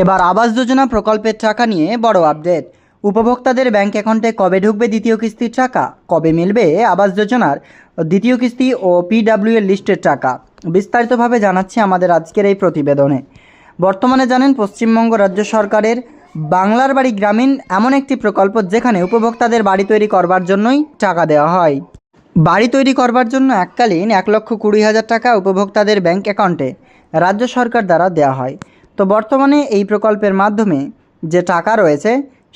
এবার আবাস যোজনা প্রকল্পের টাকা নিয়ে বড় আপডেট। উপভোক্তাদের ব্যাংক অ্যাকাউন্টে কবে ঢুকবে দ্বিতীয় কিস্তির টাকা? কবে মিলবে আবাস যোজনার দ্বিতীয় কিস্তি ও পিডাব্লিউ এর লিস্টের টাকা? বিস্তারিতভাবে জানাচ্ছি আমাদের আজকের এই প্রতিবেদনে। বর্তমানে জানেন পশ্চিমবঙ্গ রাজ্য সরকারের বাংলার বাড়ি গ্রামীণ এমন একটি প্রকল্প যেখানে উপভোক্তাদের বাড়ি তৈরি করবার জন্যই টাকা দেওয়া হয়। বাড়ি তৈরি করবার জন্য এককালীন এক লক্ষ কুড়ি হাজার টাকা উপভোক্তাদের ব্যাংক অ্যাকাউন্টে রাজ্য সরকার দ্বারা দেওয়া হয়। তো বর্তমানে এই প্রকল্পের মাধ্যমে যে টাকা রয়েছে,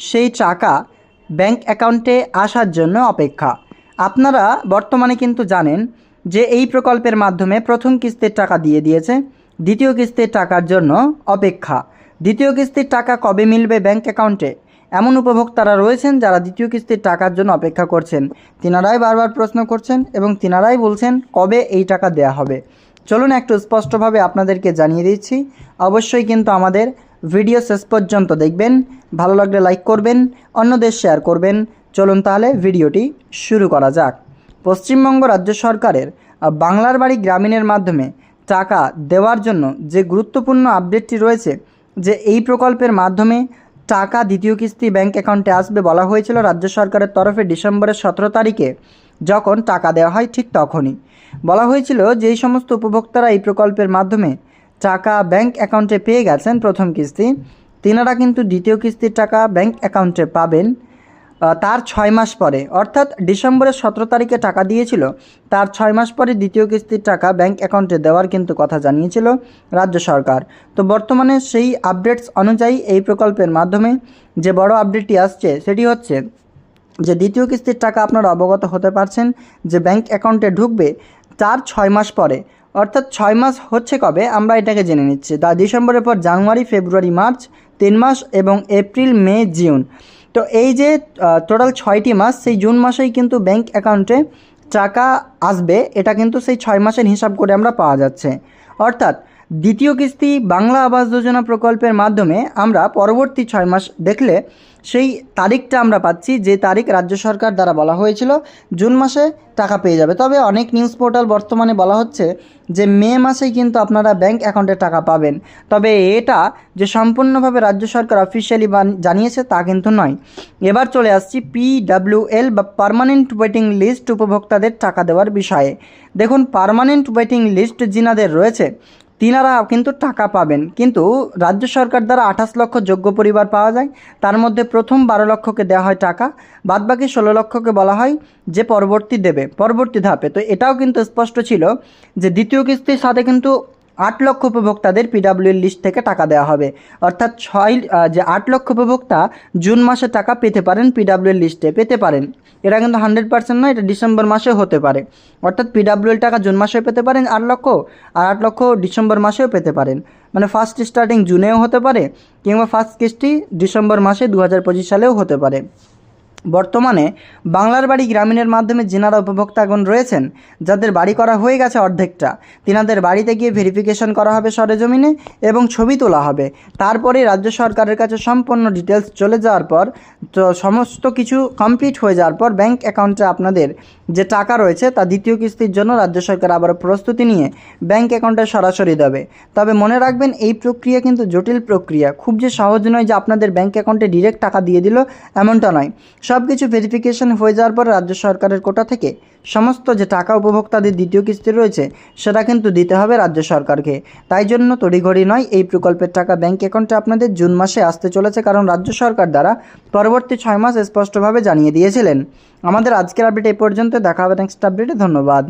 সেই টাকা ব্যাংক অ্যাকাউন্টে আসার জন্য অপেক্ষা। আপনারা বর্তমানে কিন্তু জানেন যে এই প্রকল্পের মাধ্যমে প্রথম কিস্তির টাকা দিয়ে দিয়েছে, দ্বিতীয় কিস্তির টাকার জন্য অপেক্ষা। দ্বিতীয় কিস্তির টাকা কবে মিলবে ব্যাংক অ্যাকাউন্টে? এমন উপভোক্তারা রয়েছেন যারা দ্বিতীয় কিস্তির টাকার জন্য অপেক্ষা করছেন। তিনারাই বারবার প্রশ্ন করছেন এবং তিনারাই বলছেন কবে এই টাকা দেয়া হবে। চলুন একটু স্পষ্টভাবে আপনাদেরকে জানিয়ে দিচ্ছি। অবশ্যই কিন্তু আমাদের ভিডিও শেষ পর্যন্ত দেখবেন, ভালো লাগলে লাইক করবেন, অন্যদের শেয়ার করবেন। চলুন তাহলে ভিডিওটি শুরু করা যাক। পশ্চিমবঙ্গ রাজ্য সরকারের বাংলার বাড়ি গ্রামীণের মাধ্যমে টাকা দেওয়ার জন্য যে গুরুত্বপূর্ণ আপডেটটি রয়েছে, যে এই প্রকল্পের মাধ্যমে টাকা দ্বিতীয় কিস্তি ব্যাংক অ্যাকাউন্টে আসবে বলা হয়েছিল রাজ্য সরকারের তরফে ডিসেম্বরের সতেরো তারিখে। যখন টাকা দেওয়া হয় ঠিক তখনই। বলা হয়েছিল যে এই সমস্ত উপভোক্তারা এই প্রকল্পের মাধ্যমে টাকা ব্যাংক অ্যাকাউন্টে পেয়ে গেছেন প্রথম কিস্তি। তিনারা কিন্তু দ্বিতীয় কিস্তির টাকা ব্যাংক অ্যাকাউন্টে পাবেন তার ছয় মাস পরে। অর্থাৎ ডিসেম্বরের সতেরো তারিখে টাকা দিয়েছিল, তার ছয় মাস পরে দ্বিতীয় কিস্তির টাকা ব্যাংক অ্যাকাউন্টে দেওয়ার কিন্তু কথা জানিয়েছিল রাজ্য সরকার। তো বর্তমানে সেই আপডেটস অনুযায়ী এই প্রকল্পের মাধ্যমে যে বড় আপডেটটি আসছে, সেটি হচ্ছে যে দ্বিতীয় কিস্তির টাকা আপনারা অবগত হতে পারছেন যে ব্যাংক অ্যাকাউন্টে ঢুকবে তার ছয় মাস পরে। অর্থাৎ ছয় মাস হচ্ছে কবে? আমরা এটাকে জেনে নিচ্ছি। তা ডিসেম্বরের পর জানুয়ারি, ফেব্রুয়ারি, মার্চ, তিন মাস এবং এপ্রিল, মে জুন তো এই যে টোটাল ছয়টি মাস, সেই জুন মাসেই কিন্তু ব্যাংক অ্যাকাউন্টে টাকা আসবে। এটা কিন্তু সেই ছয় মাসের হিসাব করে আমরা পাওয়া যাচ্ছে। অর্থাৎ দ্বিতীয় কিস্তি বাংলা আবাস যোজনা প্রকল্পের মাধ্যমে আমরা পরবর্তী ছয় মাস দেখলে সেই তারিখটা আমরা পাচ্ছি, যে তারিখ রাজ্য সরকার দ্বারা বলা হয়েছিল, জুন মাসে টাকা পেয়ে যাবে। তবে অনেক নিউজ পোর্টাল বর্তমানে বলা হচ্ছে যে মে মাসেই কিন্তু আপনারা ব্যাংক অ্যাকাউন্টে টাকা পাবেন। তবে এটা যে সম্পূর্ণভাবে রাজ্য সরকার অফিসিয়ালি জানিয়েছে তা কিন্তু নয়। এবার চলে আসছি পিডাব্লিউএল বা পার্মানেন্ট ওয়েটিং লিস্ট উপভোক্তাদের টাকা দেওয়ার বিষয়ে। দেখুন, পার্মানেন্ট ওয়েটিং লিস্ট যিনাদের রয়েছে তিনারা কিন্তু টাকা পাবেন। কিন্তু রাজ্য সরকার দ্বারা আঠাশ লক্ষ যোগ্য পরিবার পাওয়া যায়, তার মধ্যে প্রথম বারো লক্ষকে দেওয়া হয় টাকা, বাদবাকি ষোলো লক্ষকে বলা হয় যে পরবর্তী দেবে, পরবর্তী ধাপে। তো এটাও কিন্তু স্পষ্ট ছিল যে দ্বিতীয় কিস্তির সাথে কিন্তু আট লক্ষ উপভোক্তাদের পিডাব্লিউ লিস্ট থেকে টাকা দেওয়া হবে। অর্থাৎ ছয় যে আট লক্ষ উপভোক্তা জুন মাসে টাকা পেতে পারেন পিডাব্লিউ লিস্টে পেতে পারেন। এটা কিন্তু হান্ড্রেড পার্সেন্ট নয়, এটা ডিসেম্বর মাসেও হতে পারে। অর্থাৎ পিডাব্লিউ টাকা জুন মাসেও পেতে পারেন, আট লক্ষ, আর আট লক্ষ ডিসেম্বর মাসেও পেতে পারেন। মানে ফার্স্ট স্টার্টিং জুনেও হতে পারে, কিংবা ফার্স্ট কিস্তি ডিসেম্বর মাসে দু হাজার পঁচিশ সালেও হতে পারে। বর্তমানে বাংলার বাড়ি গ্রামীণের মাধ্যমে যেনারা উপভোক্তাগণ রয়েছেন, যাদের বাড়ি করা হয়ে গেছে অর্ধেকটা। তিনাদের বাড়িতে গিয়ে ভেরিফিকেশন করা হবে সরেজমিনে এবং ছবি তোলা হবে। তারপরে রাজ্য সরকারের কাছে সম্পূর্ণ ডিটেলস চলে যাওয়ার পর, তো সমস্ত কিছু কমপ্লিট হয়ে যাওয়ার পর ব্যাংক অ্যাকাউন্টে আপনাদের যে টাকা রয়েছে, তা দ্বিতীয় কিস্তির জন্য রাজ্য সরকার আবার প্রস্তুতি নিয়ে ব্যাংক অ্যাকাউন্টে সরাসরি দেবে। তবে মনে রাখবেন, এই প্রক্রিয়া কিন্তু জটিল প্রক্রিয়া। খুব যে সহজ নয় যে আপনাদের ব্যাংক অ্যাকাউন্টে ডিরেক্ট টাকা দিয়ে দিল, এমনটা নয়। সব কিছু ভেরিফিকেশন হয়ে যাওয়ার পর রাজ্য সরকারের কোটা থেকে সমস্ত যে টাকা উপভোক্তাদের দ্বিতীয় কিস্তি রয়েছে, সেটা কিন্তু দিতে হবে রাজ্য সরকারকে। তাই জন্য তড়িঘড়ি নয়, এই প্রকল্পের টাকা ব্যাঙ্ক অ্যাকাউন্টে আপনাদের জুন মাসে আসতে চলেছে কারণ রাজ্য সরকার দ্বারা পরবর্তী ছয় মাস স্পষ্টভাবে জানিয়ে দিয়েছিলেন। আমাদের আজকের আপডেট এ পর্যন্ত, দেখা হবে নেক্সট আপডেটে ধন্যবাদ।